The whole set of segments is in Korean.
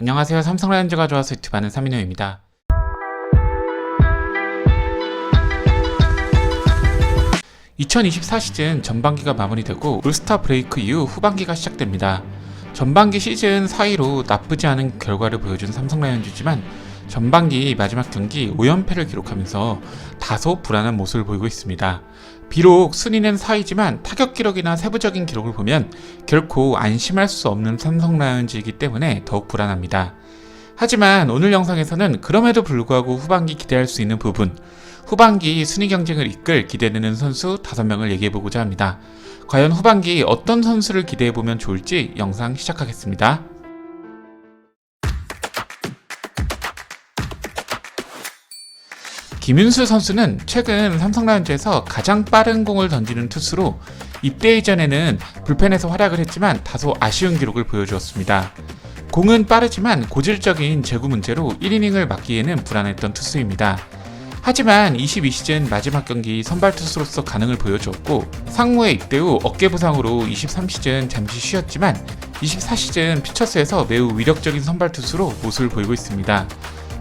안녕하세요. 삼성 라이온즈가 좋아서 유튜브 하는 삼인호입니다. (2024) 시즌 전반기가 마무리되고 올스타 브레이크 이후 후반기가 시작됩니다. 전반기 시즌 4위로 나쁘지 않은 결과를 보여준 삼성 라이온즈지만 전반기 마지막 경기 5연패를 기록하면서 다소 불안한 모습을 보이고 있습니다. 비록 순위는 4위지만 타격 기록이나 세부적인 기록을 보면 결코 안심할 수 없는 삼성 라이온즈이기 때문에 더욱 불안합니다. 하지만 오늘 영상에서는 그럼에도 불구하고 후반기 기대할 수 있는 부분, 후반기 순위 경쟁을 이끌 기대되는 선수 5명을 얘기해보고자 합니다. 과연 후반기 어떤 선수를 기대해보면 좋을지 영상 시작하겠습니다. 김윤수 선수는 최근 삼성 라이온즈에서 가장 빠른 공을 던지는 투수로 입대 이전에는 불펜에서 활약을 했지만 다소 아쉬운 기록을 보여주었습니다. 공은 빠르지만 고질적인 제구 문제로 1이닝을 맡기에는 불안했던 투수입니다. 하지만 22시즌 마지막 경기 선발 투수로서 가능을 보여주었고 상무에 입대 후 어깨 부상으로 23시즌 잠시 쉬었지만 24시즌 피처스에서 매우 위력적인 선발 투수로 모습을 보이고 있습니다.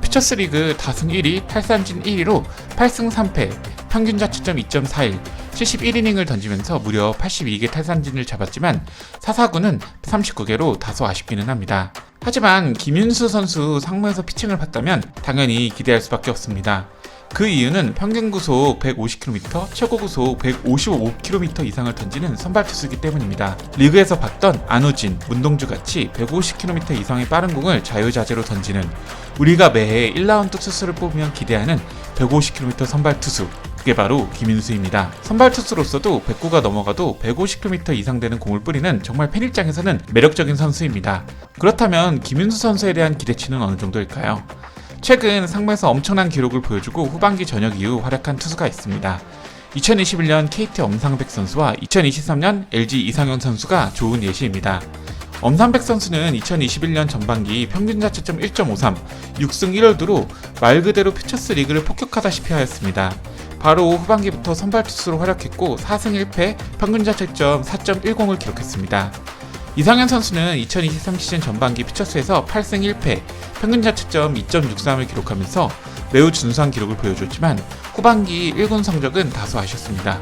피처스 리그 다승 1위, 8삼진 1위로 8승 3패, 평균 자책점 2.41, 71이닝을 던지면서 무려 82개 탈삼진을 잡았지만 사사구는 39개로 다소 아쉽기는 합니다. 하지만 김윤수 선수 상무에서 피칭을 봤다면 당연히 기대할 수밖에 없습니다. 그 이유는 평균 구속 150km, 최고 구속 155km 이상을 던지는 선발 투수이기 때문입니다. 리그에서 봤던 안우진, 문동주 같이 150km 이상의 빠른 공을 자유자재로 던지는 우리가 매해 1라운드 투수를 뽑으면 기대하는 150km 선발 투수 그게 바로 김윤수입니다. 선발 투수로서도 109가 넘어가도 150km 이상 되는 공을 뿌리는 정말 팬 입장에서는 매력적인 선수입니다. 그렇다면 김윤수 선수에 대한 기대치는 어느 정도일까요? 최근 상무에서 엄청난 기록을 보여주고 후반기 전역 이후 활약한 투수가 있습니다. 2021년 KT 엄상백 선수와 2023년 LG 이상현 선수가 좋은 예시입니다. 엄상백 선수는 2021년 전반기 평균 자체점 1.53, 6승 1월드로 말 그대로 퓨처스 리그를 폭격하다시피 하였습니다. 바로 후반기부터 선발 투수로 활약했고 4승 1패, 평균 자책점 4.10을 기록했습니다. 이상현 선수는 2023 시즌 전반기 피처스에서 8승 1패, 평균 자책점 2.63을 기록하면서 매우 준수한 기록을 보여줬지만 후반기 1군 성적은 다소 아쉬웠습니다.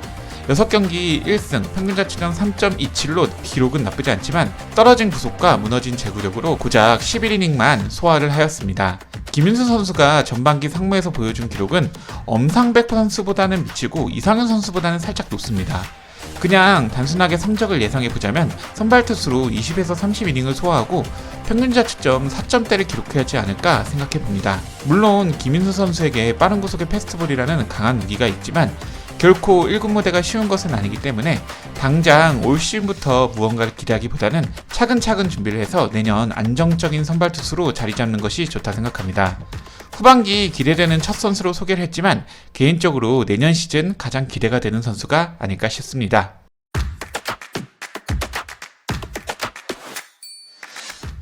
6경기 1승, 평균 자책점 3.27로 기록은 나쁘지 않지만 떨어진 구속과 무너진 제구력으로 고작 11이닝만 소화를 하였습니다. 김윤수 선수가 전반기 상무에서 보여준 기록은 엄상백 선수보다는 미치고 이상현 선수보다는 살짝 높습니다. 그냥 단순하게 성적을 예상해 보자면 선발 투수로 20에서 30이닝을 소화하고 평균 자책점 4점대를 기록해야 하지 않을까 생각해 봅니다. 물론 김인수 선수에게 빠른 구속의 패스트볼이라는 강한 무기가 있지만 결코 1군 무대가 쉬운 것은 아니기 때문에 당장 올 시즌부터 무언가를 기대하기보다는 차근차근 준비를 해서 내년 안정적인 선발 투수로 자리 잡는 것이 좋다 생각합니다. 후반기 기대되는 첫 선수로 소개를 했지만 개인적으로 내년 시즌 가장 기대가 되는 선수가 아닐까 싶습니다.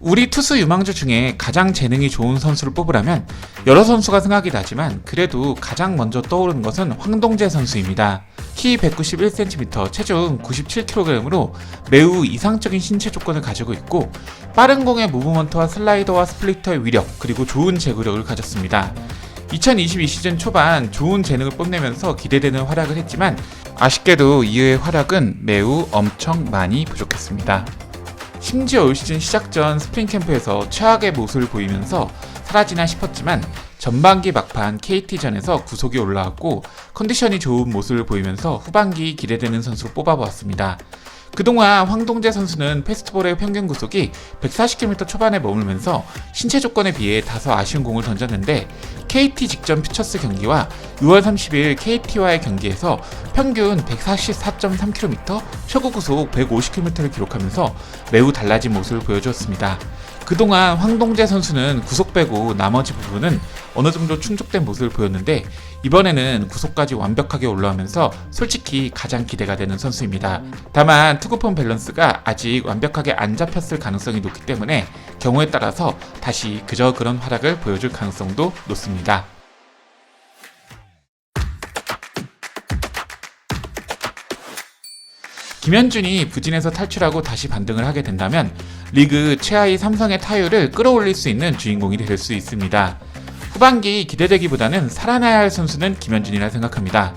우리 투수 유망주 중에 가장 재능이 좋은 선수를 뽑으라면 여러 선수가 생각이 나지만 그래도 가장 먼저 떠오르는 것은 황동재 선수입니다. 키 191cm, 체중 97kg으로 매우 이상적인 신체 조건을 가지고 있고 빠른 공의 무브먼트와 슬라이더와 스플리터의 위력 그리고 좋은 제구력을 가졌습니다. 2022 시즌 초반 좋은 재능을 뽐내면서 기대되는 활약을 했지만 아쉽게도 이후의 활약은 매우 엄청 많이 부족했습니다. 심지어 올 시즌 시작 전 스프링 캠프에서 최악의 모습을 보이면서 사라지나 싶었지만 전반기 막판 KT전에서 구속이 올라왔고 컨디션이 좋은 모습을 보이면서 후반기 기대되는 선수로 뽑아보았습니다. 그동안 황동재 선수는 페스트볼의 평균 구속이 140km 초반에 머물면서 신체 조건에 비해 다소 아쉬운 공을 던졌는데 KT 직전 퓨처스 경기와 6월 30일 KT와의 경기에서 평균 144.3km, 최고 구속 150km를 기록하면서 매우 달라진 모습을 보여주었습니다. 그동안 황동재 선수는 구속 빼고 나머지 부분은 어느 정도 충족된 모습을 보였는데 이번에는 구속까지 완벽하게 올라오면서 솔직히 가장 기대가 되는 선수입니다. 다만 투구폼 밸런스가 아직 완벽하게 안 잡혔을 가능성이 높기 때문에 경우에 따라서 다시 그저 그런 활약을 보여줄 가능성도 높습니다. 김현준이 부진에서 탈출하고 다시 반등을 하게 된다면 리그 최하위 삼성의 타율을 끌어올릴 수 있는 주인공이 될 수 있습니다. 후반기 기대되기보다는 살아나야 할 선수는 김현준이라 생각합니다.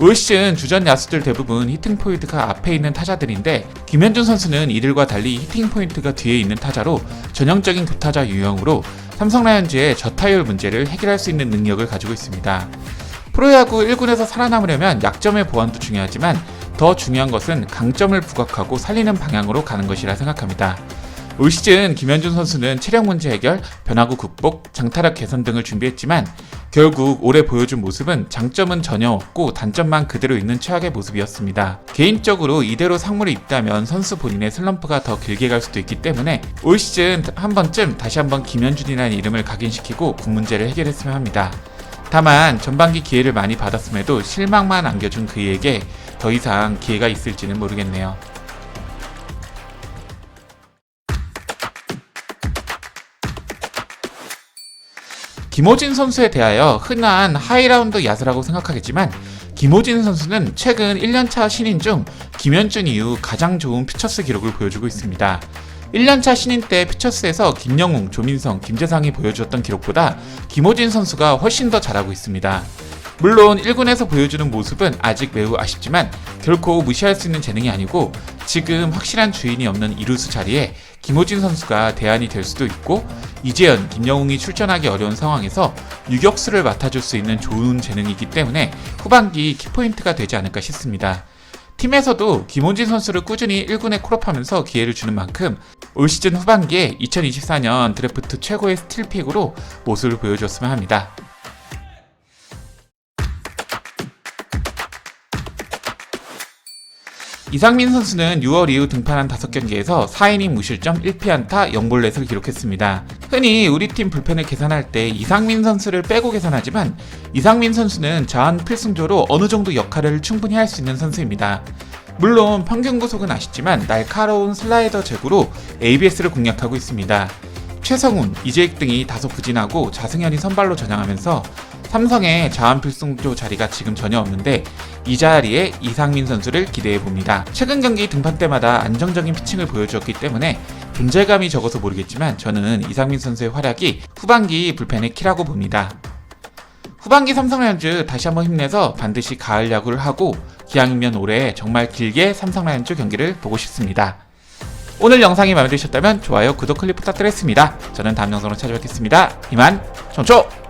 올 시즌 주전 야수들 대부분 히팅 포인트가 앞에 있는 타자들인데 김현준 선수는 이들과 달리 히팅 포인트가 뒤에 있는 타자로 전형적인 교타자 유형으로 삼성 라이온즈의 저타율 문제를 해결할 수 있는 능력을 가지고 있습니다. 프로야구 1군에서 살아남으려면 약점의 보완도 중요하지만 더 중요한 것은 강점을 부각하고 살리는 방향으로 가는 것이라 생각합니다. 올 시즌 김현준 선수는 체력 문제 해결, 변화구 극복, 장타력 개선 등을 준비했지만 결국 올해 보여준 모습은 장점은 전혀 없고 단점만 그대로 있는 최악의 모습이었습니다. 개인적으로 이대로 상무를 입다면 선수 본인의 슬럼프가 더 길게 갈 수도 있기 때문에 올 시즌 한 번쯤 다시 한번 김현준이라는 이름을 각인시키고 군 문제를 해결했으면 합니다. 다만 전반기 기회를 많이 받았음에도 실망만 안겨준 그에게 더 이상 기회가 있을지는 모르겠네요. 김호진 선수에 대하여 흔한 하이라운드 야수라고 생각하겠지만 김호진 선수는 최근 1년차 신인 중 김현준 이후 가장 좋은 피처스 기록을 보여주고 있습니다. 1년차 신인 때 피처스에서 김영웅, 조민성, 김재상이 보여주었던 기록보다 김호진 선수가 훨씬 더 잘하고 있습니다. 물론 1군에서 보여주는 모습은 아직 매우 아쉽지만 결코 무시할 수 있는 재능이 아니고 지금 확실한 주인이 없는 이루수 자리에 김호진 선수가 대안이 될 수도 있고 이재현, 김영웅이 출전하기 어려운 상황에서 유격수를 맡아줄 수 있는 좋은 재능이기 때문에 후반기 키포인트가 되지 않을까 싶습니다. 팀에서도 김원진 선수를 꾸준히 1군에 콜업하면서 기회를 주는 만큼 올 시즌 후반기에 2024년 드래프트 최고의 스틸픽으로 모습을 보여줬으면 합니다. 이상민 선수는 6월 이후 등판한 5경기에서 4이닝 무실점 1피안타 0볼넷을 기록했습니다. 흔히 우리 팀 불펜을 계산할 때 이상민 선수를 빼고 계산하지만 이상민 선수는 자원 필승조로 어느 정도 역할을 충분히 할 수 있는 선수입니다. 물론 평균 구속은 아쉽지만 날카로운 슬라이더 제구로 ABS를 공략하고 있습니다. 최성훈, 이재익 등이 다소 부진하고 자승현이 선발로 전향하면서 삼성의 자원 필승조 자리가 지금 전혀 없는데 이 자리에 이상민 선수를 기대해 봅니다. 최근 경기 등판 때마다 안정적인 피칭을 보여주었기 때문에 존재감이 적어서 모르겠지만 저는 이상민 선수의 활약이 후반기 불펜의 키라고 봅니다. 후반기 삼성라이온즈 다시 한번 힘내서 반드시 가을 야구를 하고 기왕이면 올해 정말 길게 삼성라이온즈 경기를 보고 싶습니다. 오늘 영상이 마음에 드셨다면 좋아요, 구독 클릭 부탁드리겠습니다. 저는 다음 영상으로 찾아뵙겠습니다. 이만 정초!